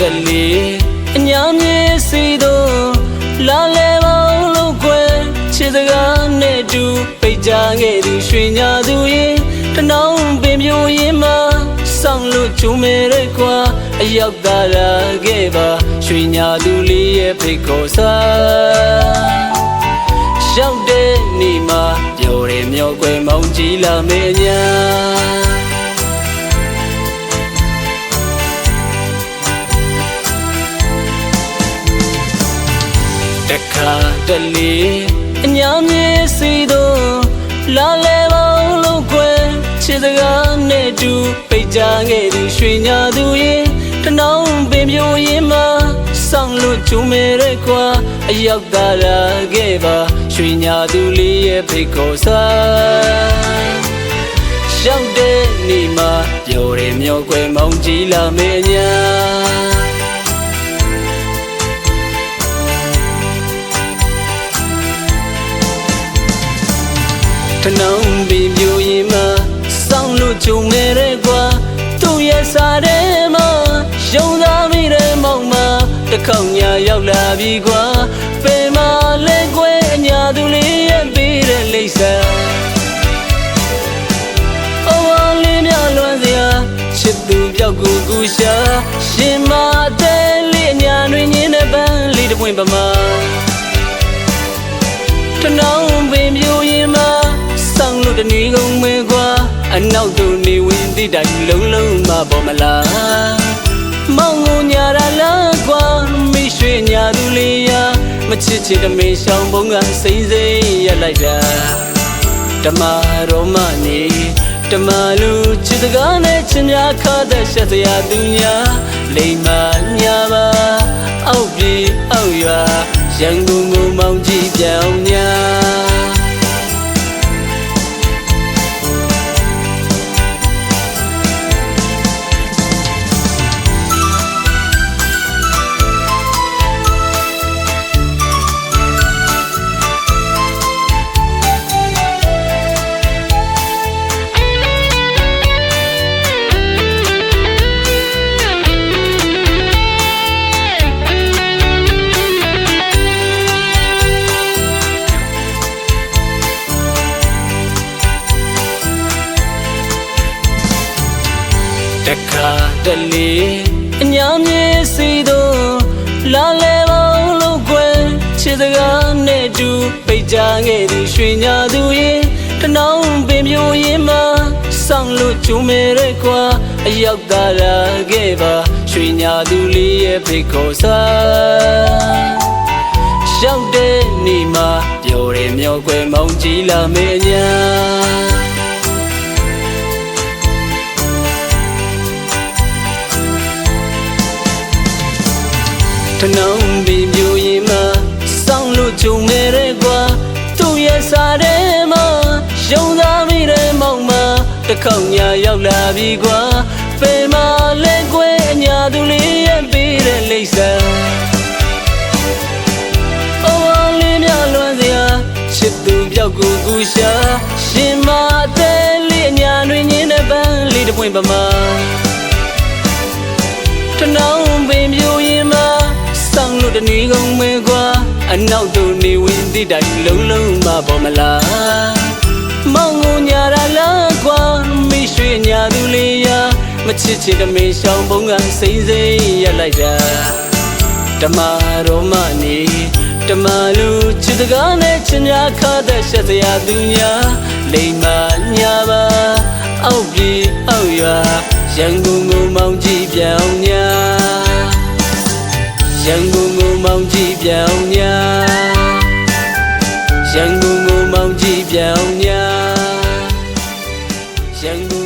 တလေအညာမြေစီတို့လာလေပေါင်းလို့ကွယ်ခြေစကားနဲ့တူပိတ်ကြခဲ့သူရွှေညာသူရင်တနောင်းပင်ပြိုရင်မှာစောင့်လို့ချုံမဲရဲကွာအရောက်သာလာခဲ့ပါရွှေညာသူလေးရဲ့ဖိတ်ခေါ်စားရောက်တဲ့နေ့မှာပြော်ရမျောကွယ်မောင်းကြည့်လာမယ်ညာ တခါတလေအညာမြေစီတို့လာလေပေါင်းလို့ကွယ်ခြေစကားနဲ့တူပိတ်ကြခဲ့သူရွှေညာသူရင်တနောင်းပင်ပြိုရင်မှာစောင့်လို့ချုံမဲရဲကွာအရောက်သာလာခဲ့ပါရွှေညာသူလေးရဲ့ဖိတ်ခေါ်စားရောက်တဲ့နေ့မှာပြော်ရမျောကွယ်မောင်းကြည့်လာမယ်ညာ ထနောင်းပင်ပြိုရင်မှစောင်းလို့ကြုံနေရဲကွာသူ့ရဲ့စားထဲမှာယုံသားမိတဲ့မောင်မတစ်ခေါက်ညာရောက်လာပြီကွာပေမလဲကွယ်အညာသူလေးရဲ့ပေးတဲ့လိမ့်စာ တနေကုန်မဲကွာအနောက်တို့နေဝင်သည့်တိုင်လုံးလုံးမပေါ်မလားမောင်ငုံညာရလားကွာမိရွှေညာသူလေးရာမချစ်ချစ်တမေရှောင်းဘုံကစိမ့်စိမ့်ရက်လိုက်တာဓမ္မရောမနေဓမ္မလူချစ်စကားနဲ့ချင်းများခါတဲ့ရှက်စရာသူညာလိမ္မာညာပါအောက်ပြေအောက်ရွာရန်ကုန်ကိုမောင်ကြည့်ပြောင်း တလေအညာမြေစီတို့လာလေပေါင်းလို့ကွယ်ခြေစကားနဲ့တူပိတ်ကြခဲ့သူရွှေညာသူရင်တနောင်းပင်ပြိုရင်မှာစောင့်လို့ချုံမဲရဲကွာအရောက်သာလာခဲ့ပါရွှေညာသူလေးရဲ့ဖိတ်ခေါ်စားရောက်တဲ့နေ့မှာပြော်ရမျောကွယ်မောင်းကြည့်လာမယ်ညာ နောင်းပင်ပြိုရင်မှစောင်းလို့ကြုံနေရဲကွာသူ့ရဲ့စားထဲမှာယုံသားမိတဲ့မောင်မတစ်ခေါက်ညာရောက်လာပြီကွာပေမလဲကွယ်အညာသူလေးရဲ့ပေးတဲ့လိမ့်စာအဝလေးမြလွမ်းစရာချစ်သူပြောက်ကိုကူရှာရှင်မတဲ့လေးအညာတွင်ညင်းတဲ့ပန်းလေးတစ်ပွင့်ပမာတနောင်းပင်ပြိုရင်မှာ စောင်းလို့တနေကုန်မဲကွာအနောက်တို့နေဝင်သည့်တိုင်လုံးလုံးမပေါ်မလားမောင်ငုံညာရလားကွာမိရွှေညာသူလေးရာမချစ်ချစ်တမေရှောင်းဘုံကစိမ့်စိမ့်ရက်လိုက်တာဓမ္မရောမနေဓမ္မလူချစ်စကားနဲ့ချင်းများခါတဲ့ရှက်စရာသူညာလိမ္မာညာပါအောက်ပြေအောက်ရွာရန်ကုန်ကိုမောင်းကြည့်ပြောင်းညာ ရန်ကုန်ကိုမောင်းကြည့်ပြောင်းညာရန်ကုန်ကိုမောင်းကြည့်ပြောင်းညာရန်ကုန်